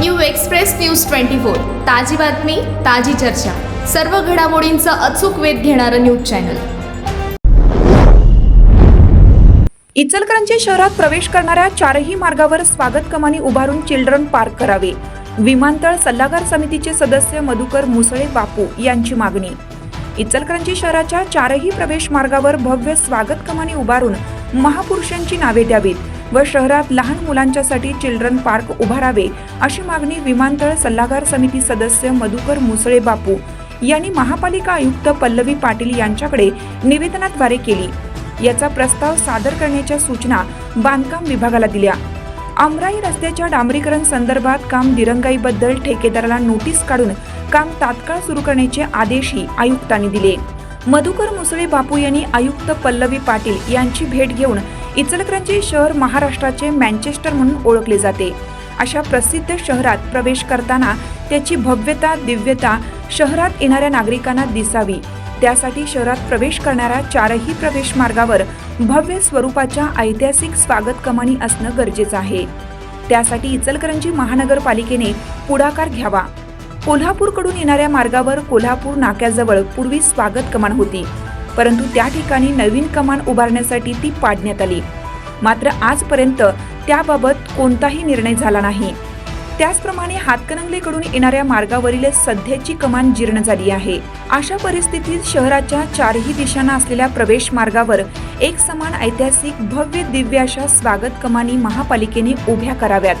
New express news twenty four. ताजी बातमी ताजी चर्चा. सर्व घडामोडींचा अचूक वेध घेणारं न्यूज चॅनल. इचलकरंजी शहरात प्रवेश करणाऱ्या चारही मार्गावर स्वागत कमानी उभारून चिल्ड्रन पार्क करावे. विमानतळ सल्लागार समितीचे सदस्य मधुकर मुसळे बापू यांची मागणी. इचलकरंजी शहराच्या चारही प्रवेश मार्गावर भव्य स्वागत कमानी उभारून महापुरुषांची नावे द्यावीत. व शहरात लहान मुलांच्यासाठी चिल्ड्रन पार्क उभारावे अशी मागणी विमानतळ सल्लागार समिती सदस्य मधुकर मुसळे बापू यांनी महापालिका आयुक्त पल्लवी पाटील यांच्याकडे निवेदनाद्वारे केली. याचा प्रस्ताव सादर करण्याच्या सूचना बांधकाम विभागाला दिल्या. आमराई रस्त्याच्या डांबरीकरण संदर्भात काम दिरंगाईबद्दल ठेकेदाराला नोटीस काढून काम तात्काळ सुरू करण्याचे आदेशही आयुक्तांनी दिले. मधुकर मुसळे बापू यांनी आयुक्त पल्लवी पाटील यांची भेट घेऊन इचलकरंजी शहर महाराष्ट्राचे मँचेस्टर म्हणून ओळखले जाते. अशा प्रसिद्ध शहरात प्रवेश करताना त्याची भव्यता दिव्यता शहरात येणाऱ्या नागरिकांना दिसावी. त्यासाठी शहरात प्रवेश करणाऱ्या चारही प्रवेश मार्गावर भव्य स्वरूपाच्या ऐतिहासिक स्वागत कमानी असणं गरजेचं आहे. त्यासाठी इचलकरंजी महानगरपालिकेने पुढाकार घ्यावा. कोल्हापूरकडून येणाऱ्या मार्गावर कोल्हापूर नाक्याजवळ पूर्वी स्वागत कमान होती. परंतु त्या ठिकाणी नवीन कमान उभारण्यासाठी ती पाडण्यात आली. मात्र आजपर्यंत त्याबाबत कोणताही निर्णय झाला नाही. त्याचप्रमाणे हातकणंगलेकडून येणाऱ्या मार्गावरील सध्याची कमान जीर्ण झाली आहे. अशा परिस्थितीत शहराच्या चारही दिशांना असलेल्या प्रवेश मार्गावर एक समान ऐतिहासिक भव्य दिव्य अशा स्वागत कमानी महापालिकेने उभ्या कराव्यात.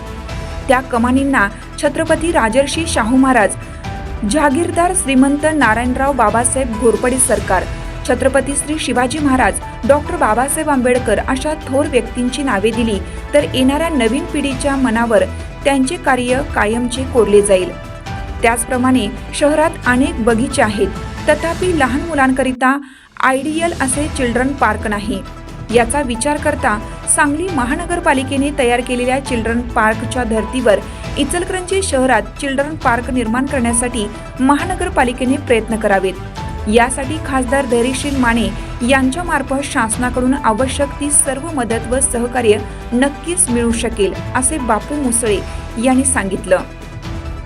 त्या कमानींना छत्रपती राजर्षी शाहू महाराज जहागीरदार श्रीमंत नारायणराव बाबासाहेब घोरपडे सरकार छत्रपती श्री शिवाजी महाराज डॉक्टर बाबासाहेब आंबेडकर अशा थोर व्यक्तींची नावे दिली तर येणाऱ्या नवीन पिढीच्या मनावर त्यांचे कार्य कायमचे कोरले जाईल. त्याचप्रमाणे शहरात अनेक बगीचे आहेत तथापि लहान मुलांकरिता आयडियल असे चिल्ड्रन पार्क नाही. याचा विचार करता सांगली महानगरपालिकेने तयार केलेल्या चिल्ड्रन पार्कच्या धर्तीवर इचलकरंजी शहरात चिल्ड्रन पार्क निर्माण करण्यासाठी महानगरपालिकेने प्रयत्न करावेत. यासाठी खासदार धैर्यशील माने यांच्यामार्फत शासनाकडून आवश्यक ती सर्व मदत व सहकार्य नक्कीच मिळू शकेल असे बापू मुसळे यांनी सांगितलं.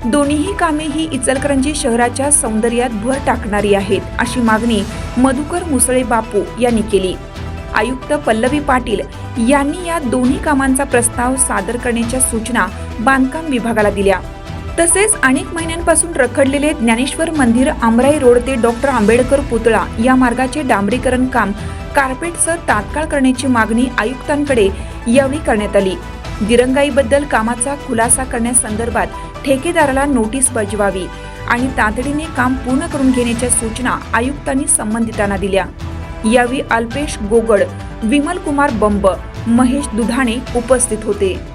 दोन्हीही कामे ही इचलकरंजी शहराच्या सौंदर्यात भर टाकणारी आहेत अशी मागणी मधुकर मुसळे बापू यांनी केली. आयुक्त पल्लवी पाटील यांनी या दोन्ही कामांचा प्रस्ताव सादर करण्याच्या सूचना बांधकाम विभागाला दिल्या. तसेच अनेक महिन्यांपासून रखडलेले ज्ञानेश्वर मंदिर आमराई रोड ते डॉक्टर आंबेडकर पुतळा या मार्गाचे डांबरीकरण काम कार्पेटसह तात्काळ करण्याची मागणी आयुक्तांकडे यावेळी करण्यात आली. दिरंगाईबद्दल कामाचा खुलासा करण्यासंदर्भात ठेकेदाराला नोटीस बजवावी आणि तातडीने काम पूर्ण करून घेण्याच्या सूचना आयुक्तांनी संबंधितांना दिल्या. यावेळी अल्पेश गोगड विमल कुमार बंब महेश दुधाणे उपस्थित होते.